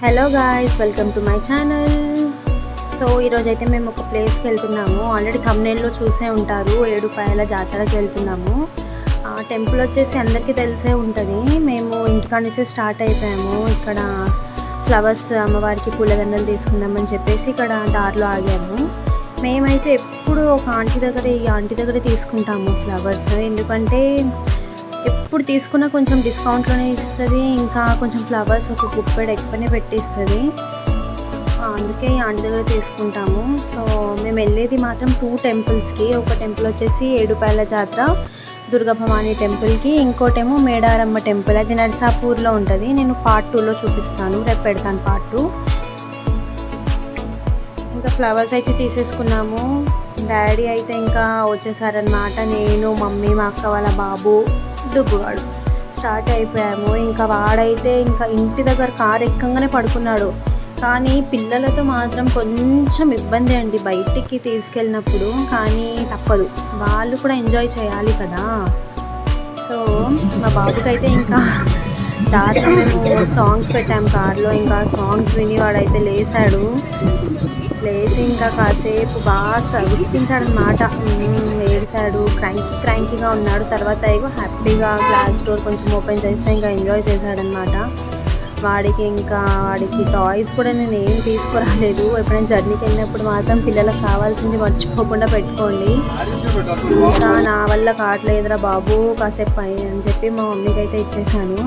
Hello guys welcome to my channel so ఈరోజు అయితే మేము ఒక ప్లేస్కి వెళ్తున్నాము. ఆల్రెడీ thumbnail-లో చూసే ఉంటారు. ఏడుపాయల జాతరకి వెళ్తున్నాము. ఆ టెంపుల్ వచ్చేసి అందరికీ తెలిసే ఉంటుంది. మేము ఇంటికాడ నుంచే స్టార్ట్ అయిపోయాము. ఇక్కడ ఫ్లవర్స్ అమ్మవారికి పూలదండలు తీసుకుందామని చెప్పేసి ఇక్కడ దారిలో ఆగాము. మేమైతే ఎప్పుడు ఒక ఆంటీ దగ్గర ఈ ఆంటీ దగ్గర తీసుకుంటాము ఫ్లవర్స్ ఎందుకంటే ఎప్పుడు తీసుకున్నా కొంచెం డిస్కౌంట్లోనే ఇస్తుంది. ఇంకా కొంచెం ఫ్లవర్స్ ఒక గుప్పెడు ఎక్కువనే పెట్టిస్తుంది. అందుకే ఈ ఆంటీ దగ్గర తీసుకుంటాము. సో మేము వెళ్ళేది మాత్రం టూ టెంపుల్స్కి. ఒక టెంపుల్ వచ్చేసి ఏడుపాయల జాతర దుర్గా భవానీ టెంపుల్కి. ఇంకోటేమో మేడారమ్మ టెంపుల్. అది నర్సాపూర్లో ఉంటుంది. నేను పార్ట్ టూలో చూపిస్తాను. రేపు పెడతాను పార్ట్ టూ. ఇంకా ఫ్లవర్స్ అయితే తీసేసుకున్నాము. డాడీ అయితే ఇంకా వచ్చేసారనమాట నేను మమ్మీ మా అక్క వాళ్ళ బాబు. డుబ్బుగాడు స్టార్ట్ అయిపోయాము. ఇంకా వాడైతే ఇంకా ఇంటి దగ్గర కారు ఎక్కంగానే పడుకున్నాడు. కానీ పిల్లలతో మాత్రం కొంచెం ఇబ్బంది అండి బయటికి తీసుకెళ్ళినప్పుడు. కానీ తప్పదు. వాళ్ళు కూడా ఎంజాయ్ చేయాలి కదా. సో మా బాబుకైతే ఇంకా దాంట్లో మేము సాంగ్స్ పెట్టాము కార్లో. ఇంకా సాంగ్స్ విని వాడైతే లేసాడు. ప్లేస్ ఇంకా కాసేపు బాగా విసిగించాడనమాట ఏడిశాడు. క్రాంకీ క్రాంకీగా ఉన్నాడు. తర్వాత ఏగో హ్యాపీగా గ్లాస్ డోర్ కొంచెం ఓపెన్ చేస్తే ఇంకా ఎంజాయ్ చేశాడనమాట వాడికి ఇంకా వాడికి టాయ్స్ కూడా నేను ఏం తీసుకురాలేదు. ఎప్పుడైనా జర్నీకి వెళ్ళినప్పుడు మాత్రం పిల్లలకు కావాల్సింది మర్చిపోకుండా పెట్టుకోండి. ఇంకా నా వల్ల కావట్లేదురా బాబు కాసేపు పై అని చెప్పి మా మమ్మీకి అయితే ఇచ్చేసాను.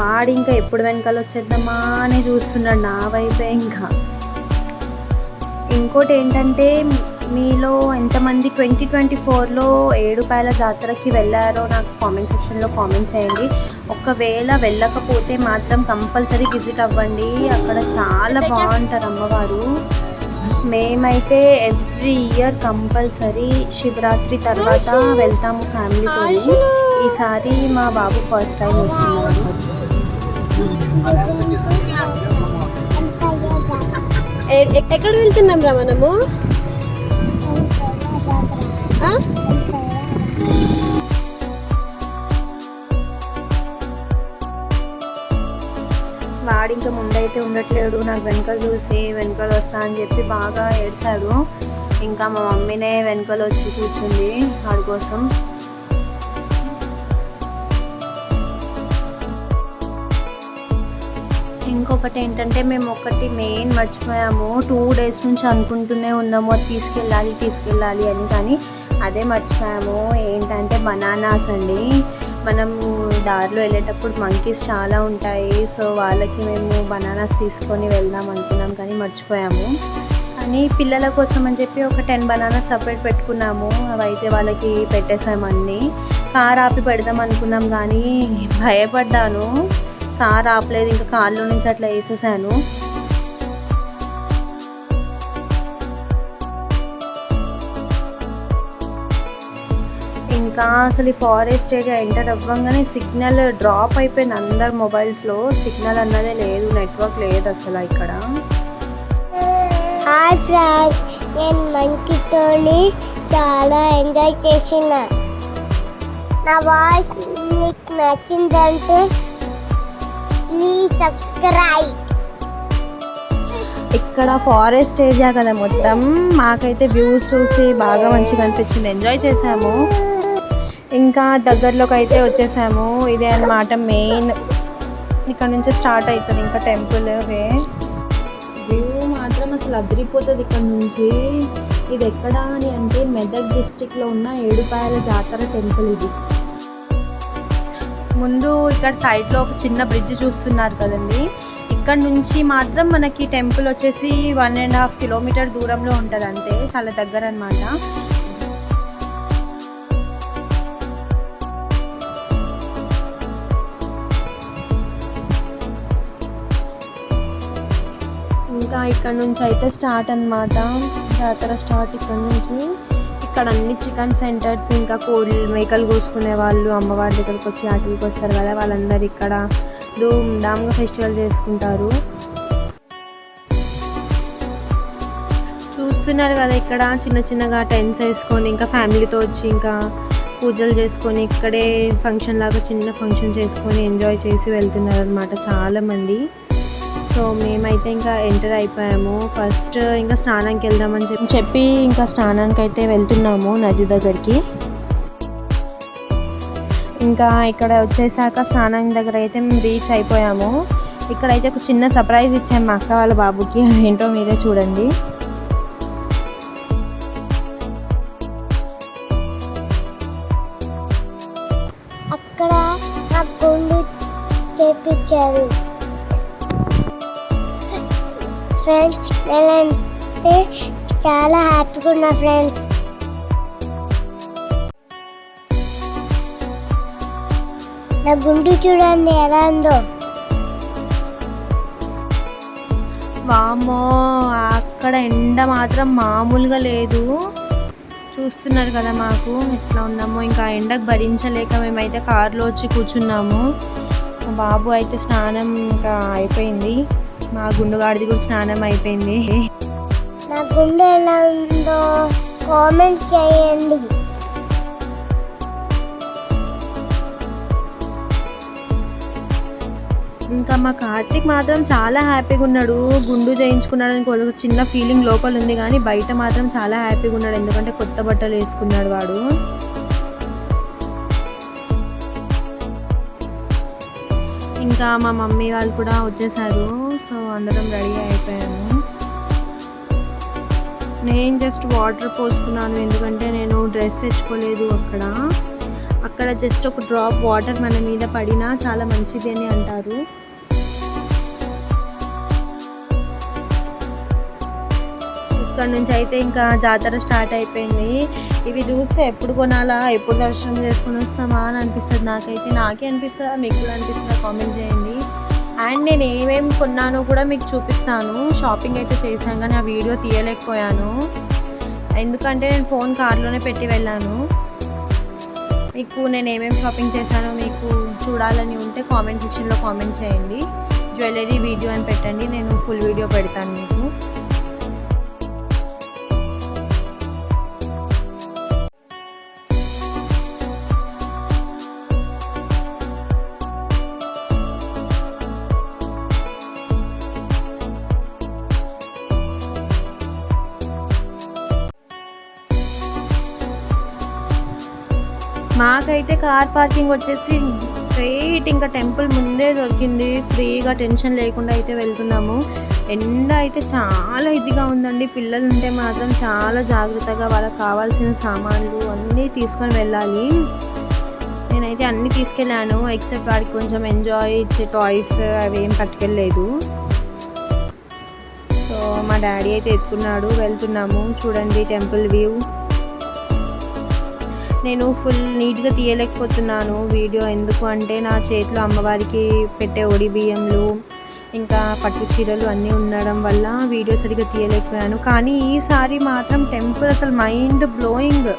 వాడు ఇంకా ఎప్పుడు వెనకాల వచ్చేద్దామా అని చూస్తున్నాడు నా వైపే ఇంకా. ఇంకోటి ఏంటంటే మీలో ఎంతమంది ట్వంటీ ట్వంటీ ఫోర్లో ఏడుపాయల జాతరకి వెళ్ళారో నాకు కామెంట్ సెక్షన్లో కామెంట్ చేయండి. ఒకవేళ వెళ్ళకపోతే మాత్రం కంపల్సరీ విజిట్ అవ్వండి. అక్కడ చాలా బాగుంటారు అమ్మవారు. మేమైతే ఎవ్రీ ఇయర్ కంపల్సరీ శివరాత్రి తర్వాత వెళ్తాము ఫ్యామిలీతో ఈసారి మా బాబు ఫస్ట్ టైం వస్తున్నాడు. ఎక్కడ వెళ్తున్నాం రా మనము? ఆ? వాడు ఇంకా ముందైతే ఉండట్లేడు నాకు వెనకాల చూసి వెనకాల వస్తా అని చెప్పి బాగా ఏడ్చాడు. ఇంకా మా మమ్మీనే వెనకాల వచ్చి కూర్చుంది వాడి కోసం. ఇంకొకటి ఏంటంటే మేము ఒకటి మెయిన్ మర్చిపోయాము. టూ డేస్ నుంచి అనుకుంటూనే ఉన్నాము అది తీసుకెళ్ళాలి తీసుకెళ్ళాలి అని. కానీ అదే మర్చిపోయాము. ఏంటంటే బనానాస్ అండి. మనం దారిలో వెళ్ళేటప్పుడు మంకీస్ చాలా ఉంటాయి. సో వాళ్ళకి మేము బనానాస్ తీసుకొని వెళ్దాం అనుకున్నాం కానీ మర్చిపోయాము. కానీ పిల్లల కోసం అని చెప్పి ఒక టెన్ బనానాస్ సపరేట్ పెట్టుకున్నాము. అవి అయితే వాళ్ళకి పెట్టేసాము అన్నీ. కార్ ఆపి పెడదాం అనుకున్నాం కానీ భయపడ్డాను. తార ఆపలేదు ఇంకా కాళ్ళు నుంచి అట్లా వేసేసాను. ఇంకా అసలు ఈ ఫారెస్ట్ ఏరియా ఎంటర్ అవ్వగానే సిగ్నల్ డ్రాప్ అయిపోయింది అందరు మొబైల్స్లో. సిగ్నల్ అన్నదే లేదు నెట్వర్క్ లేదు అసలు ఇక్కడ. హాయ్ ఫ్రెండ్స్ నేను మంకీతోని చాలా ఎంజాయ్ చేసిన నా వాయిస్ మీకు నచ్చిందంటే ప్లీజ్ సబ్స్క్రైబ్ ఇక్కడ ఫారెస్ట్ ఏరియా కదా మొత్తం. మాకైతే వ్యూస్ చూసి బాగా మంచిగా అనిపించింది. ఎంజాయ్ చేసాము ఇంకా దగ్గరలోకి అయితే వచ్చేసాము. ఇదే అన్నమాట మెయిన్ ఇక్కడ నుంచి స్టార్ట్ అవుతుంది ఇంకా టెంపుల్ వే. వ్యూ మాత్రం అసలు అదిరిపోతుంది ఇక్కడ నుంచి. ఇది ఎక్కడ అని అంటే మెదక్ డిస్టిక్లో ఉన్న ఏడుపాయల జాతర టెంపుల్ ఇది. ముందు ఇక్కడ సైడ్లో ఒక చిన్న బ్రిడ్జ్ చూస్తున్నారు కదండి. ఇక్కడ నుంచి మాత్రం మనకి టెంపుల్ వచ్చేసి వన్ అండ్ హాఫ్ కిలోమీటర్ దూరంలో ఉంటుంది అంతే. చాలా దగ్గర అనమాట ఇంకా ఇక్కడ నుంచి అయితే స్టార్ట్ అన్నమాట. జాతర స్టార్ట్ ఇక్కడ నుంచి. ఇక్కడ అన్ని చికెన్ సెంటర్స్ ఇంకా కోళ్ళు మేకలు కోసుకునే వాళ్ళు అమ్మవారి దగ్గరికి వచ్చి ఆటలకి వస్తారు కదా వాళ్ళందరూ ఇక్కడ ధూమ్ ధామ్గా ఫెస్టివల్ చేసుకుంటారు. చూస్తున్నారు కదా ఇక్కడ చిన్న చిన్నగా టెన్స్ వేసుకొని ఇంకా ఫ్యామిలీతో వచ్చి ఇంకా పూజలు చేసుకొని ఇక్కడే ఫంక్షన్ లాగా చిన్న ఫంక్షన్ చేసుకొని ఎంజాయ్ చేసి వెళ్తున్నారు అనమాట చాలామంది. సో మేమైతే ఇంకా ఎంటర్ అయిపోయాము. ఫస్ట్ ఇంకా స్నానానికి వెళ్దామని చెప్పి చెప్పి ఇంకా స్నానానికి అయితే వెళ్తున్నాము నది దగ్గరికి. ఇంకా ఇక్కడ వచ్చేసాక స్నానం దగ్గర అయితే మేము రీచ్ అయిపోయాము. ఇక్కడైతే ఒక చిన్న సర్ప్రైజ్ ఇచ్చాము మా అక్క వాళ్ళ బాబుకి. ఏంటో మీరే చూడండి. నేనంటే చాలా హ్యాపీగా ఉన్నా ఫ్రెండ్స్. నా గుండు చూడండి ఎలా ఉందో. వామ్మో అక్కడ ఎండ మాత్రం మామూలుగా లేదు. చూస్తున్నారు కదా మాకు ఎట్లా ఉన్నాము. ఇంకా ఎండకు భరించలేక మేమైతే కారులో వచ్చి కూర్చున్నాము. బాబు అయితే స్నానం ఇంకా అయిపోయింది. మా గుండుగాడిది కూడా స్నానం అయిపోయింది. నా గుండె ఎలా ఉందో కామెంట్స్ చేయండి. ఇంకా మా కార్తీక్ మాత్రం చాలా హ్యాపీగా ఉన్నాడు. గుండు చేయించుకున్నాడని ఒక చిన్న ఫీలింగ్ లోపల ఉంది కానీ బయట మాత్రం చాలా హ్యాపీగా ఉన్నాడు. ఎందుకంటే కొత్త బట్టలు వేసుకున్నాడు వాడు. ఇంకా మా మమ్మీ వాళ్ళు కూడా వచ్చేసారు. సో అందరం రెడీ అయిపోయాము. నేను జస్ట్ వాటర్ పోసుకున్నాను. ఎందుకంటే నేను డ్రెస్ తెచ్చుకోలేదు అక్కడ. అక్కడ జస్ట్ ఒక డ్రాప్ వాటర్ మన మీద పడినా చాలా మంచిది అని అంటారు. ఇక్కడ నుంచి అయితే ఇంకా జాతర స్టార్ట్ అయిపోయింది. ఇవి చూస్తే ఎప్పుడు కొనాలా ఎప్పుడు దర్శనం చేసుకుని వస్తామా అని అనిపిస్తుంది. నాకైతే నాకే అనిపిస్తుందా మీకు కూడా అనిపిస్తుందా కామెంట్ చేయండి. అండ్ నేను ఏమేమి కొన్నానో కూడా మీకు చూపిస్తాను. షాపింగ్ అయితే చేశాను కానీ ఆ వీడియో తీయలేకపోయాను. ఎందుకంటే నేను ఫోన్ కార్లోనే పెట్టి వెళ్ళాను. మీకు నేను ఏమేమి షాపింగ్ చేశానో మీకు చూడాలని ఉంటే కామెంట్ సెక్షన్లో కామెంట్ చేయండి. జ్యువెలరీ వీడియో అని పెట్టండి నేను ఫుల్ వీడియో పెడతాను మీకు. మాకైతే కార్ పార్కింగ్ వచ్చేసి స్ట్రైట్ ఇంకా టెంపుల్ ముందే దొరికింది. ఫ్రీగా టెన్షన్ లేకుండా అయితే వెళ్తున్నాము. ఎండ అయితే చాలా ఇదిగా ఉందండి. పిల్లలు ఉంటే మాత్రం చాలా జాగ్రత్తగా వాళ్ళకి కావాల్సిన సామాన్లు అన్నీ తీసుకొని వెళ్ళాలి. నేనైతే అన్నీ తీసుకెళ్ళాను ఎక్సెప్ట్ వాడికి కొంచెం ఎంజాయ్ ఇచ్చే టాయ్స్ అవి ఏం పట్టుకెళ్ళలేదు. సో మా డాడీ అయితే ఎత్తుకున్నాడు. వెళ్తున్నాము. చూడండి టెంపుల్ వ్యూ. నేను ఫుల్ నీట్గా తీయలేకపోతున్నాను వీడియో. ఎందుకు అంటే నా చేతిలో అమ్మవారికి పెట్టే ఒడి బియ్యంలు ఇంకా పట్టు చీరలు అన్నీ ఉండడం వల్ల వీడియో సరిగ్గా తీయలేకపోయాను. కానీ ఈసారి మాత్రం టెంపుల్ అసలు మైండ్ బ్లోయింగ్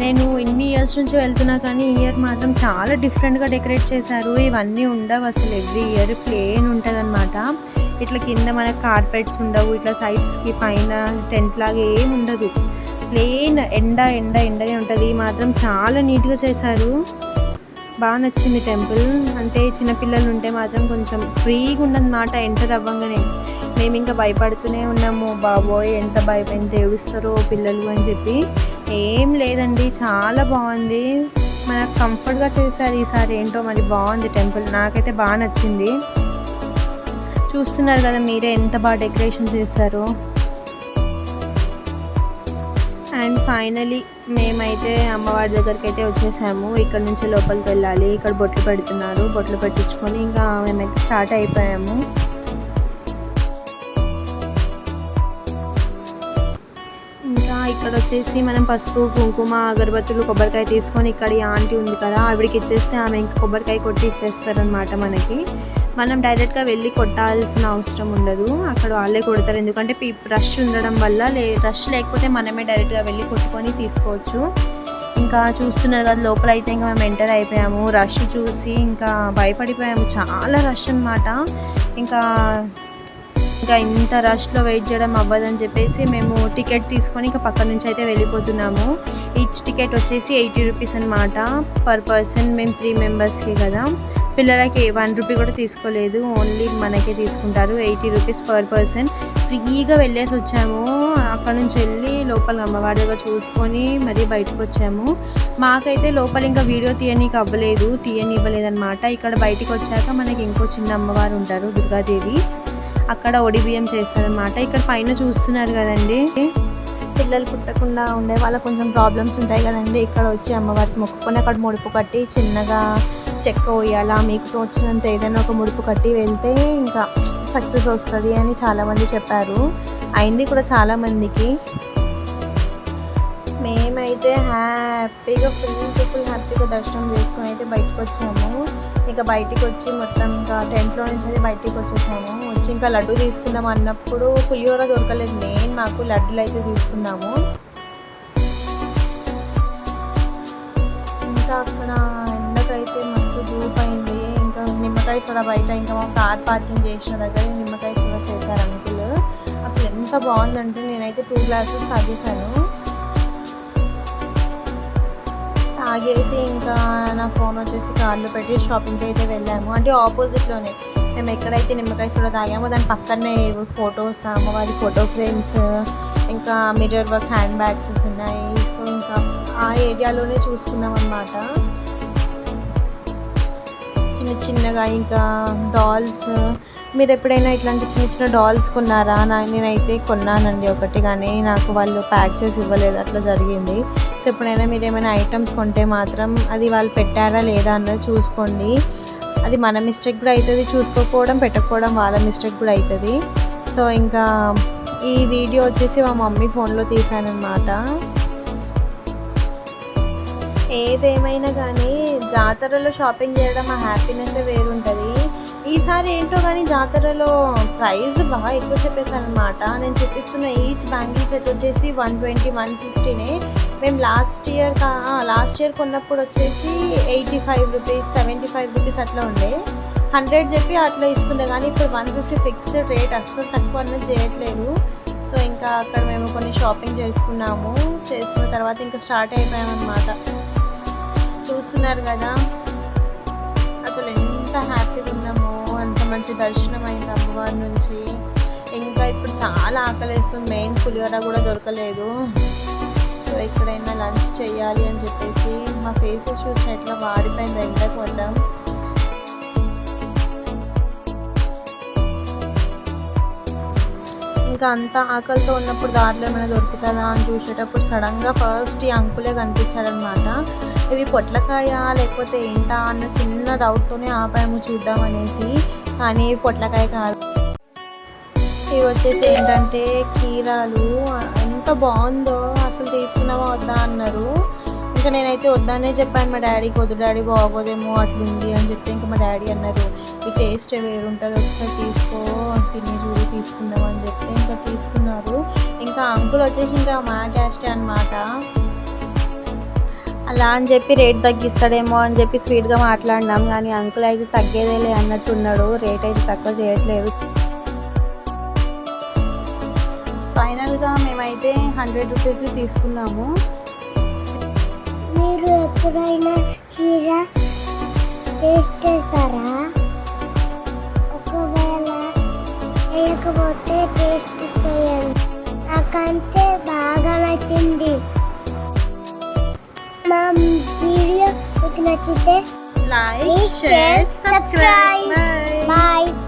నేను ఇన్ని ఇయర్స్ నుంచి వెళ్తున్నా కానీ ఈ ఇయర్ మాత్రం చాలా డిఫరెంట్గా డెకరేట్ చేశారు. ఇవన్నీ ఉండవు అసలు. ఎవ్రీ ఇయర్ ప్లేన్ ఉంటుంది ఇట్లా కింద మనకు కార్పెట్స్ ఉండవు ఇట్లా సైడ్స్కి పైన టెంట్ లాగా ఏం ఉండదు. ప్లేన్ ఎండ ఎండ ఎండనే ఉంటుంది. మాత్రం చాలా నీట్గా చేశారు. బాగా నచ్చింది టెంపుల్. అంటే చిన్నపిల్లలు ఉంటే మాత్రం కొంచెం ఫ్రీగా ఉండదన్నమాట ఎంటర్ అవ్వగానే. మేము ఇంకా భయపడుతూనే ఉన్నాము. బాబోయ్ ఎంత భయ ఎంత ఏడుస్తారో పిల్లలు అని చెప్పి. ఏం లేదండి చాలా బాగుంది. మనకు కంఫర్ట్గా చేశారు ఈసారి. ఏంటో మరి బాగుంది టెంపుల్. నాకైతే బాగా నచ్చింది. చూస్తున్నారు కదా మీరే ఎంత బాగా డెకరేషన్ చేశారో. అండ్ ఫైనలీ మేమైతే అమ్మవారి దగ్గరికి అయితే వచ్చేసాము. ఇక్కడ నుంచి లోపలికి వెళ్ళాలి. ఇక్కడ బొట్లు పెడుతున్నారు. బొట్లు పెట్టించుకొని ఇంకా మేమైతే స్టార్ట్ అయిపోయాము. ఇంకా ఇక్కడ వచ్చేసి మనం పసుపు కుంకుమ అగరబత్తులు కొబ్బరికాయ తీసుకొని ఇక్కడ ఈ ఆంటీ ఉంది కదా ఆవిడకి ఇచ్చేస్తే ఆమె ఇంకా కొబ్బరికాయ కొట్టి ఇచ్చేస్తారనమాట మనకి. మనం డైరెక్ట్గా వెళ్ళి కొట్టాల్సిన అవసరం ఉండదు. అక్కడ వాళ్ళే కొడతారు. ఎందుకంటే రష్ ఉండడం వల్ల లే రష్ లేకపోతే మనమే డైరెక్ట్గా వెళ్ళి కొట్టుకొని తీసుకోవచ్చు. ఇంకా చూస్తున్నారు కదా లోపల అయితే ఇంకా మేము ఎంటర్ అయిపోయాము. రష్ చూసి ఇంకా భయపడిపోయాము. చాలా రష్ అనమాట ఇంకా ఇంకా ఇంత రష్లో వెయిట్ చేయడం అవ్వదని చెప్పేసి మేము టికెట్ తీసుకొని ఇంకా పక్క నుంచి అయితే వెళ్ళిపోతున్నాము. ఈచ్ టికెట్ వచ్చేసి ఎయిటీ రూపీస్ అనమాట పర్ పర్సన్ మేము త్రీ మెంబర్స్కి కదా. పిల్లలకి వన్ రూపీ కూడా తీసుకోలేదు. ఓన్లీ మనకే తీసుకుంటారు. Eighty rupees per person. ఫ్రీగా వెళ్ళేసి వచ్చాము. అక్కడ నుంచి వెళ్ళి లోపల అమ్మవారి దగ్గర చూసుకొని మరీ బయటకు వచ్చాము. మాకైతే లోపల ఇంకా వీడియో తీయనీకి అవ్వలేదు. తీయనివ్వలేదు అనమాట ఇక్కడ బయటకు వచ్చాక మనకి ఇంకో చిన్న అమ్మవారు ఉంటారు దుర్గాదేవి. అక్కడ ఒడి బియ్యం చేస్తారనమాట ఇక్కడ పైన చూస్తున్నారు కదండి. పిల్లలు పుట్టకుండా ఉండే వాళ్ళకి కొంచెం ప్రాబ్లమ్స్ ఉంటాయి కదండి. ఇక్కడ వచ్చి అమ్మవారికి మొక్కుకొని అక్కడ ముడుపు కట్టి చిన్నగా చెక్క పోయాలా మీకు తోచినంత ఏదైనా ఒక ముడుపు కట్టి వెళ్తే ఇంకా సక్సెస్ వస్తుంది అని చాలామంది చెప్పారు. అయింది కూడా చాలామందికి. మేమైతే హ్యాపీగా ఫుల్ ఫుల్ హ్యాపీగా దర్శనం చేసుకుని అయితే బయటకు వచ్చాము. ఇంకా బయటికి వచ్చి మొత్తం ఇంకా టెంట్లో నుంచి అయితే బయటికి వచ్చేసాము. వచ్చి ఇంకా లడ్డు తీసుకుందాం అన్నప్పుడు పులిహోర దొరకలేదు. మెయిన్ మాకు లడ్డులు అయితే తీసుకున్నాము. ఇంకా అక్కడ నిమ్మకాయ సోడా బయట ఇంకా మా కార్ పార్కింగ్ చేసిన దగ్గర నిమ్మకాయ సోడా చేశారు అంకుల్. అసలు ఎంత బాగుందంటే నేనైతే టూ గ్లాసెస్ తాగేశాను. తాగేసి ఇంకా నా ఫోన్ వచ్చేసి కార్లో పెట్టి షాపింగ్కి అయితే వెళ్ళాము. అంటే ఆపోజిట్లోనే మేము ఎక్కడైతే నిమ్మకాయ సోడా తాగామో దాని పక్కనే ఫొటోస్ అమ్మవారి ఫోటో ఫ్రేమ్స్ ఇంకా మిర్రర్ వర్క్ హ్యాండ్ బ్యాగ్స్ ఉన్నాయి. సో ఇంకా ఆ ఏరియాలోనే చూసుకున్నాం అనమాట చిన్న చిన్నగా ఇంకా డాల్స్ మీరు ఎప్పుడైనా ఇట్లాంటి చిన్న చిన్న డాల్స్ కొన్నారా? నా నేనైతే కొన్నానండి ఒకటి కానీ నాకు వాళ్ళు ప్యాక్ చేసి ఇవ్వలేదు. అట్లా జరిగింది. సో ఎప్పుడైనా మీరు ఏమైనా ఐటమ్స్ కొంటే మాత్రం అది వాళ్ళు పెట్టారా లేదా అన్నది చూసుకోండి. అది మన మిస్టేక్ కూడా అవుతుంది చూసుకోకపోవడం పెట్టకపోవడం వాళ్ళ మిస్టేక్ కూడా అవుతుంది సో ఇంకా ఈ వీడియో వచ్చేసి మా మమ్మీ ఫోన్లో తీసానమాట ఏదేమైనా కానీ జాతరలో షాపింగ్ చేయడం ఆ హ్యాపీనెస్ వేరుంటుంది. ఈసారి ఏంటో కానీ జాతరలో ప్రైస్ బాగా ఎక్కువ చెప్పేశారనమాట నేను చూపిస్తున్న ఈచ్ బ్యాంగిల్ సెట్ వచ్చేసి వన్ ట్వంటీ వన్ ఫిఫ్టీనే మేము లాస్ట్ ఇయర్ కా లాస్ట్ ఇయర్ కొన్నప్పుడు వచ్చేసి eighty five rupees seventy five rupees అట్లా ఉండే. హండ్రెడ్ చెప్పి అట్లా ఇస్తుండే కానీ ఇప్పుడు వన్ ఫిఫ్టీ ఫిక్స్డ్ రేట్ అస్సలు తక్కువ అన్నది చేయట్లేదు. సో ఇంకా అక్కడ మేము కొన్ని షాపింగ్ చేసుకున్నాము. చేసుకున్న తర్వాత ఇంకా స్టార్ట్ అయిపోయామన్నమాట. చూస్తున్నారు కదా. అసలు ఎంత హ్యాపీగా ఉన్నామో అంత మంచి దర్శనం అయింది అమ్మవారి నుంచి. ఇంకా ఇప్పుడు చాలా ఆకలేస్తుంది. మెయిన్ పులిహోర కూడా దొరకలేదు. సో ఎక్కడైనా లంచ్ చేయాలి అని చెప్పేసి మా ఫేసెస్ చూసిన ఎట్లా వాడిపోయింది ఎండకు వద్దాం ఇంకా అంత ఆకలితో ఉన్నప్పుడు దారిలో ఏమైనా దొరుకుతుందా అని చూసేటప్పుడు సడన్గా ఫస్ట్ ఈ అంకులే కనిపించారనమాట ఇవి పొట్లకాయ లేకపోతే ఏంటా అన్న చిన్న డౌట్తోనే ఆపాము చూద్దాం అనేసి. కానీ పొట్లకాయ కాదు. ఇవి వచ్చేసి ఏంటంటే కీరాలు. ఎంత బాగుందో అసలు తీసుకున్నావా వద్దా అన్నారు. ఇంకా నేనైతే వద్దనే చెప్పాను. మా డాడీకి వద్దు డాడీ బాగోదేమో అట్లుంది అని చెప్తే ఇంకా మా డాడీ అన్నారు. ఈ టేస్ట్ వేరుంటుంది ఒకసారి తీసుకో తిని చూడి తీసుకుందాం అని చెప్తే ఇంకా తీసుకున్నారు. ఇంకా అంకుల్ వచ్చేసి ఇంకా మా క్యాస్టే అనమాట అలా అని చెప్పి రేట్ తగ్గిస్తాడేమో అని చెప్పి స్వీట్గా మాట్లాడినాం. కానీ అంకుల్ అయితే తగ్గేదేలే అన్నట్టున్నాడు రేట్ అయితే తక్కువ చేయట్లేదు. ఫైనల్గా మేమైతే హండ్రెడ్ రూపీస్ తీసుకున్నాము. మీరు ఎప్పుడైనా కీరా టేస్ట్ చేస్తారా ఒకవేళ వేయకపోతే టేస్ట్ చేయండి. నాకంటే బాగా నచ్చింది Mom video, you can like, share, subscribe. Bye.